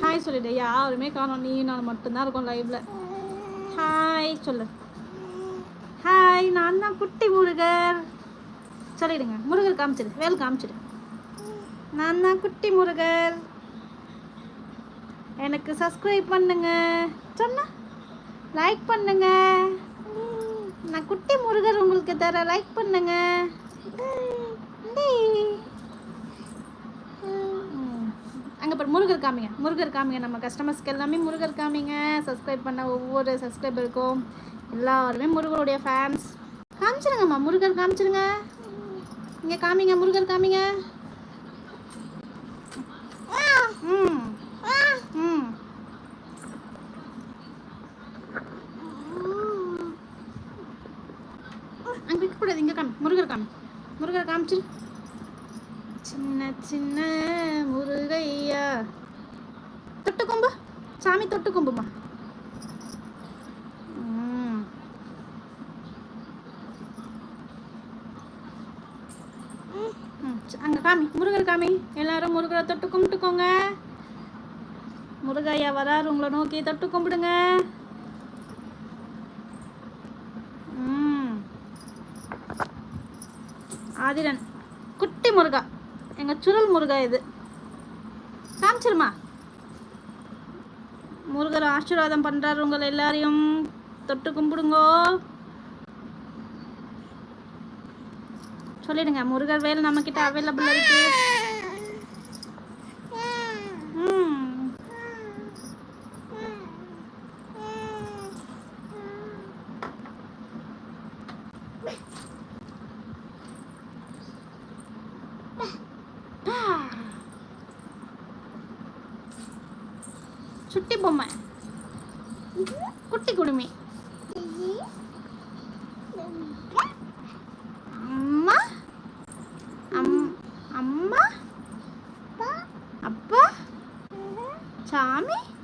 Hi சொல்லிடு யாருமே காணோம். நீ நான் மட்டும்தான் இருக்கோம் லைவ்ல ஹாய் சொல்லு. ஹாய் நான் தான் குட்டி முருகர். சொல்லிடுங்க. முருகர் காமிச்சிடு. வேல் காமிச்சிடு. நான் தான் குட்டி முருகர். எனக்கு சப்ஸ்கிரைப் பண்ணுங்க. சொன்னா லைக் பண்ணுங்கள் முருகர் தர லைக் பண்ணுங்க. அங்கே ம். பாரு முருகர் காமிங்க. முருகர் காமிங்க. நம்ம கஸ்டமர்ஸ்க்கு எல்லாமே முருகர் காமிங்க. சப்ஸ்கிரைப் பண்ண ஒவ்வொரு சப்ஸ்கிரைபருக்கும் எல்லாருமே முருகருடைய ஃபேன்ஸ் காமிச்சிருங்கம்மா முருகர் காமிச்சிருங்க. இங்கே காமிங்க முருகர் காமிங்க. ம். ம். அங்கே வைக்கக்கூடாது இங்கே காமி. முருகர் காமி. முருகர் காமிச்சிரு சின்ன சின்ன முருகையா. தொட்டு கொம்பு. சாமி தொட்டு கொம்புமா? ம். அங்க காமி. முருகர் காமி. எல்லாரும் முருகரை தொட்டு கும்பிட்டுக்கோங்க. முருகையா வராரு உங்களை நோக்கி தொட்டு கும்பிடுங்க ம் ஆதிரன். குட்டி முருகா. எங்க சுருள் முருகா இது. காமிச்சிருமா? முருகர் ஆசீர்வாதம் பண்ணுறாரு உங்களை எல்லாரையும். தொட்டு கும்பிடுங்கோ. சொல்லிடுங்க முருகர் வேல் நம்ம கிட்ட அவைலபிள் இருக்கு. ம். சுட்டி பொம்மை. குட்டி குடுமி. அம்மா? அம்- அம்மா? அப்பா? சாமி?